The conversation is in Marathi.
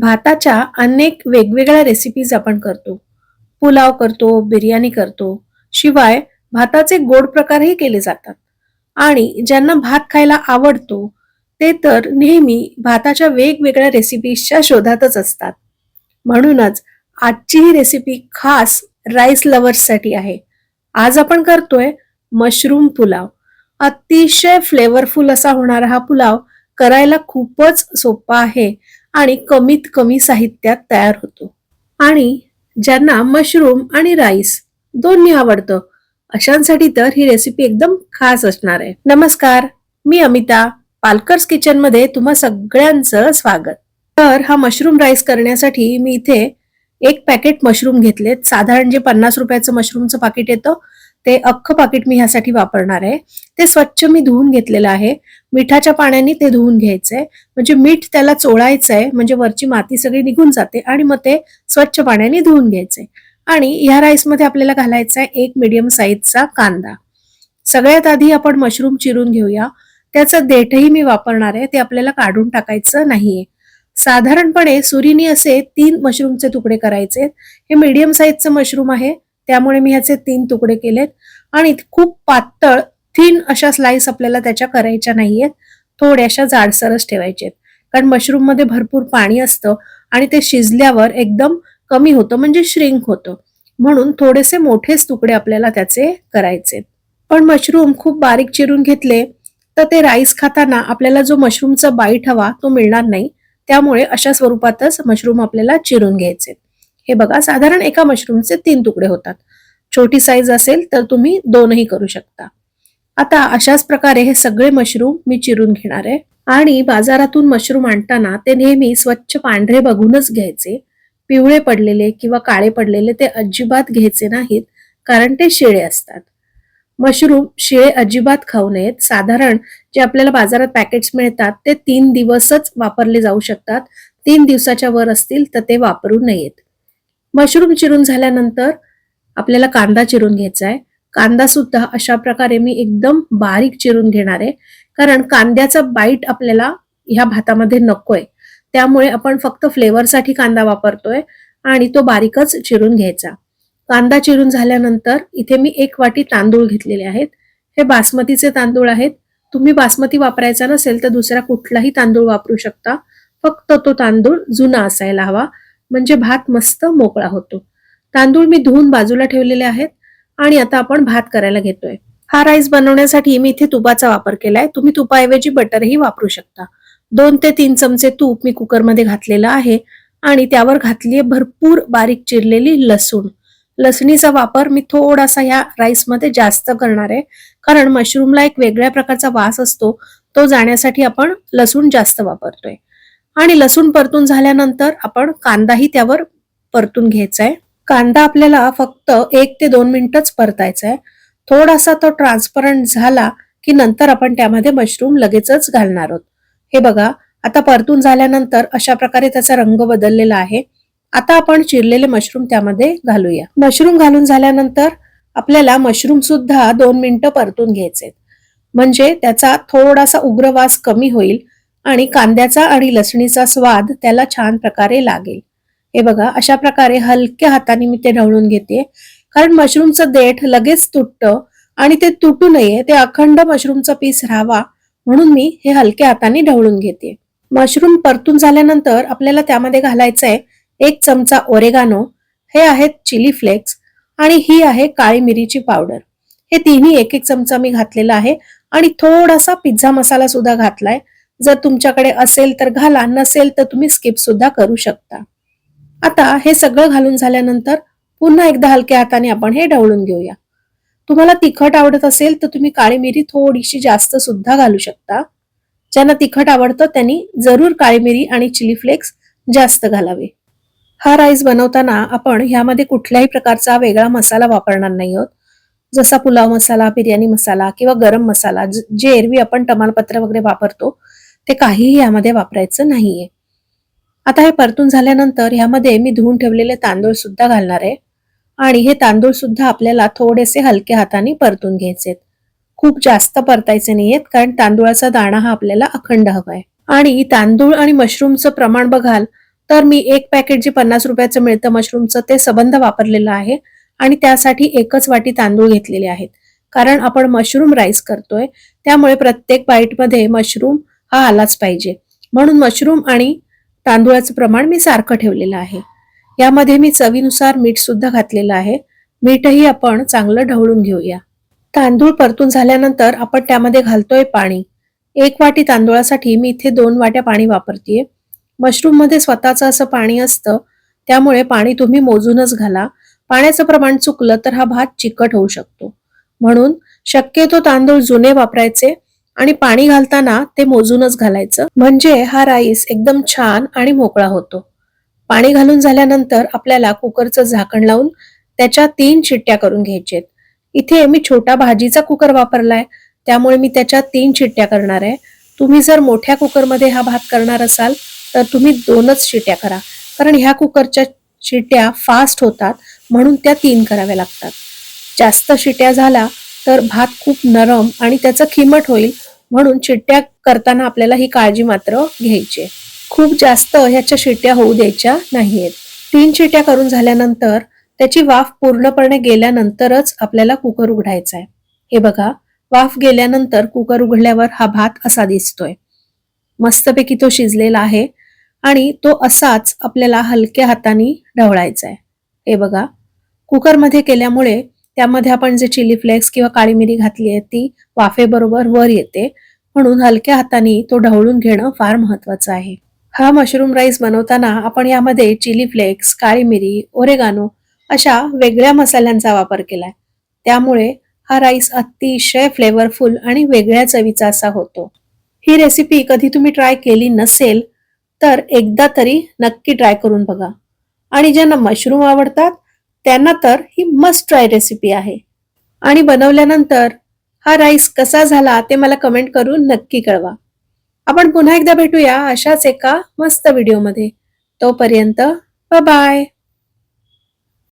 भाताच्या अनेक वेगवेगळ्या रेसिपीज आपण करतो. पुलाव करतो बिर्याणी करतो. शिवाय भाताचे गोड प्रकारही केले जातात. आणि ज्यांना भात खायला आवडतो ते तर नेहमी भाताच्या वेगवेगळ्या रेसिपीजच्या शोधातच असतात. म्हणूनच आजची ही रेसिपी खास राईस लवर्ससाठी आहे. आज आपण करतोय मशरूम पुलाव. अतिशय फ्लेवरफुल असा होणारा हा पुलाव करायला खूपच सोपा आहे. आणि कमीत कमी साहित्यात तयार होतो. आणि ज्यांना मशरूम आणि राईस दोन्ही आवडतं अशांसाठी तर ही रेसिपी एकदम खास असणार आहे. नमस्कार मी अमिता पालकर्स किचनमध्ये तुम्हा सगळ्यांचं स्वागत. तर हा मशरूम राईस करण्यासाठी मी इथे एक पॅकेट मशरूम घेतलेत. साधारण जे पन्नास रुपयाचं मशरूमचं पाकिट येतं ते अख्खं पाकिट मी ह्यासाठी वापरणार आहे. ते स्वच्छ मी धुवून घेतलेलं आहे. मिठाच्या पाण्याने ते धुवून घ्यायचंय म्हणजे मीठ त्याला चोळायचं आहे म्हणजे वरची माती सगळी निघून जाते आणि मग ते स्वच्छ पाण्याने धुवून घ्यायचंय आणि ह्या राईसमध्ये आपल्याला घालायचा आहे एक मिडियम साईजचा कांदा. सगळ्यात आधी आपण मशरूम चिरून घेऊया. त्याचं देठही मी वापरणार आहे. ते आपल्याला काढून टाकायचं नाहीये. साधारणपणे सुरीनी असे तीन मशरूमचे तुकडे करायचे. हे मीडियम साईजचं मशरूम आहे. त्यामुळे मी ह्याचे तीन तुकडे केलेत. आणि खूप पातळ थिन अशा स्लाइस आपल्याला त्याच्या करायच्या नाहीयेत. थोड्याशा जाडसरच ठेवायचे कारण मशरूममध्ये भरपूर पाणी असतं आणि ते शिजल्यावर एकदम कमी होतं म्हणजे श्रिंक होतं. म्हणून थोडेसे मोठेच तुकडे आपल्याला त्याचे करायचे. पण मशरूम खूप बारीक चिरून घेतले तर ते राईस खाताना आपल्याला जो मशरूमचा बाईट हवा तो मिळणार नाही. त्यामुळे अशा स्वरूपातच मशरूम आपल्याला चिरून घ्यायचे. हे बघा साधारण एका मशरूमचे तीन तुकडे होतात. छोटी साईज असेल तर तुम्ही दोनही करू शकता. आता अशाच प्रकारे हे सगळे मशरूम मी चिरून घेणार आहे. आणि बाजारातून मशरूम आणताना ते नेहमी स्वच्छ पांढरे बघूनच घ्यायचे. पिवळे पडलेले किंवा काळे पडलेले ते अजिबात घ्यायचे नाहीत कारण ते शिळे असतात. मशरूम शिळे अजिबात खाऊ नयेत. साधारण जे आपल्याला बाजारात पॅकेट्स मिळतात ते तीन दिवसच वापरले जाऊ शकतात. तीन दिवसाच्या वर असतील तर ते वापरू नयेत. मशरूम चिरून झाल्यानंतर आपल्याला कांदा चिरून घ्यायचा आहे कांदा सुद्धा अशा प्रकारे मी एकदम बारीक चिरून घेणार. आहे कारण कांद्याचा बाईट आपल्याला ह्या भातामध्ये नकोय. त्यामुळे आपण फक्त फ्लेवरसाठी कांदा वापरतोय आणि तो बारीकच चिरून घ्यायचा. कांदा चिरून झाल्यानंतर इथे मी एक वाटी तांदूळ घेतलेले आहेत. हे बासमतीचे तांदूळ आहेत. तुम्ही बासमती वापरायचा नसेल तर दुसरा कुठलाही तांदूळ वापरू शकता. फक्त तो तांदूळ जुना असायला हवा. म्हणजे भात मस्त मोकळा होतो. तांदूळ मी धुवून बाजूला ठेवलेले आहेत आणि आता आपण भात करायला घेतोय. हा राईस बनवण्यासाठी मी इथे तुपाचा वापर केलाय. तुम्ही तुपाऐवजी बटरही वापरू शकता. दोन ते तीन चमचे तूप मी कुकरमध्ये घातलेलं आहे आणि त्यावर घातलीये भरपूर बारीक चिरलेली लसूण. लसणीचा वापर मी थोडासा ह्या राईसमध्ये जास्त करणार आहे. कारण मशरूमला एक वेगळ्या प्रकारचा वास असतो तो जाण्यासाठी आपण लसूण जास्त वापरतोय. आणि लसूण परतून झाल्यानंतर आपण कांदाही त्यावर परतून घ्यायचा आहे कांदा आपल्याला फक्त एक ते दोन मिनिटच परतायचा आहे थोडासा तो ट्रान्सपरंट झाला की नंतर आपण त्यामध्ये मशरूम लगेचच घालणार आहोत. हे बघा आता परतून झाल्यानंतर अशा प्रकारे त्याचा रंग बदललेला आहे. आता आपण चिरलेले मशरूम त्यामध्ये घालूया. मशरूम घालून झाल्यानंतर आपल्याला मशरूम सुद्धा दोन मिनिटं परतून घ्यायचे म्हणजे त्याचा थोडासा उग्रवास कमी होईल आणि कांद्याचा आणि लसणीचा स्वाद त्याला छान प्रकारे लागेल. हे बघा अशा प्रकारे हलक्या हाताने मी ते ढवळून घेते. कारण मशरूमचं देठ लगेच तुटतं आणि ते तुटू नये ते अखंड मशरूमचा पीस राहावा म्हणून मी हे हलक्या हाताने ढवळून घेते. मशरूम परतून झाल्यानंतर आपल्याला त्यामध्ये घालायचं आहे एक चमचा ओरेगानो हे आहेत चिली फ्लेक्स आणि ही आहे काळी मिरीची पावडर. हे तिन्ही एक एक चमचा मी घातलेला आहे आणि थोडासा पिझ्झा मसाला सुद्धा घातलाय. जर तुमच्याकडे असेल तर घाला नसेल तर तुम्ही स्किप सुद्धा करू शकता. आता हे सगळं घालून झाल्यानंतर पुन्हा एकदा हलक्या हाताने आपण हे ढवळून घेऊया. तुम्हाला तिखट आवडत असेल तर तुम्ही काळी मिरी थोडीशी जास्त सुद्धा घालू शकता. ज्यांना तिखट आवडतं त्यांनी जरूर काळी मिरी आणि चिली फ्लेक्स जास्त घालावे. हा राईस बनवताना आपण ह्यामध्ये कुठल्याही प्रकारचा वेगळा मसाला वापरणार नाही आहोत. जसा पुलाव मसाला बिर्याणी मसाला किंवा गरम मसाला जे एरवी आपण तमालपत्र वगैरे वापरतो ते काहीही यामध्ये वापरायचं नाहीये. आता हे परतून झाल्यानंतर ह्यामध्ये मी धुवून ठेवलेले तांदूळ सुद्धा घालणार आहे. आणि हे तांदूळ सुद्धा आपल्याला थोडेसे हलक्या हाताने परतून घ्यायचे खूप जास्त परतायचे नाहीयेत कारण तांदूळाचा दाणा हा आपल्याला अखंड हवाय आणि तांदूळ आणि मशरूमचं प्रमाण बघाल तर मी एक पॅकेट जे पन्नास रुपयाचं मिळतं मशरूमचं ते सबंध वापरलेलं आहे. आणि त्यासाठी एकच वाटी तांदूळ घेतलेले आहेत. कारण आपण मशरूम राईस करतोय त्यामुळे प्रत्येक बाईटमध्ये मशरूम हा आलाच पाहिजे. म्हणून मशरूम आणि तांदूळाचं प्रमाण मी सारखं ठेवलेलं आहे. यामध्ये मी चवीनुसार मीठ सुद्धा घातलेलं आहे. मीठही आपण चांगलं ढवळून घेऊया. तांदूळ परतून झाल्यानंतर आपण त्यामध्ये घालतोय पाणी. एक वाटी तांदूळासाठी मी इथे दोन वाट्या पाणी वापरतेय. मशरूममध्ये स्वतःचं असं पाणी असतं. त्यामुळे पाणी तुम्ही मोजूनच घाला. पाण्याचं प्रमाण चुकलं तर हा भात चिकट होऊ शकतो. म्हणून शक्यतो तांदूळ जुने वापरायचे. आणि पाणी घालताना ते मोजूनच घालायचं. म्हणजे हा राईस एकदम छान आणि मोकळा होतो. पाणी घालून झाल्यानंतर आपल्याला कुकरचं झाकण लावून त्याच्या तीन चिट्ट्या करून घ्यायचेत. इथे मी छोटा भाजीचा कुकर वापरलाय. त्यामुळे मी त्याच्या तीन चिट्ट्या करणार आहे. तुम्ही जर मोठ्या कुकरमध्ये हा भात करणार असाल तर तुम्ही दोनच शिट्ट्या करा. कारण ह्या कुकरच्या शिट्ट्या फास्ट होतात म्हणून त्या तीन कराव्या लागतात. जास्त शिट्या झाला तर भात खूप नरम आणि त्याचं खिमट होईल म्हणून चिट्ट्या करताना आपल्याला ही काळजी मात्र घ्यायची आहे. खूप जास्त ह्याच्या शिट्ट्या होऊ द्यायच्या नाहीयेत. तीन शिट्ट्या करून झाल्यानंतर त्याची वाफ पूर्णपणे गेल्यानंतरच आपल्याला कुकर उघडायचा आहे. हे बघा वाफ गेल्यानंतर कुकर उघडल्यावर हा भात असा दिसतोय. मस्तपैकी तो शिजलेला आहे आणि तो असाच आपल्याला हलक्या हाताने ढवळायचा आहे. हे बघा कुकरमध्ये केल्यामुळे त्यामध्ये आपण जे चिली फ्लेक्स किंवा काळी मिरी घातली आहे ती वाफेबरोबर वर येते. म्हणून हलक्या हाताने तो ढवळून घेणं फार महत्वाचं आहे. हा मशरूम राईस बनवताना आपण यामध्ये चिली फ्लेक्स काळी मिरी ओरेगानो अशा वेगळ्या मसाल्यांचा वापर केलाय. त्यामुळे हा राईस अतिशय फ्लेवरफुल आणि वेगळ्या चवीचा असा होतो. ही रेसिपी कधी तुम्ही ट्राय केली नसेल तर एकदा तरी नक्की ट्राय करून बघा. आणि ज्यांना मशरूम आवडतात त्यांना तर ही मस्ट ट्राय रेसिपी आहे. आणि बनवल्यानंतर हा राईस कसा झाला ते मला कमेंट करून नक्की कळवा. आपण पुन्हा एकदा भेटूया अशाच एका मस्त व्हिडिओमध्ये तोपर्यंत बाय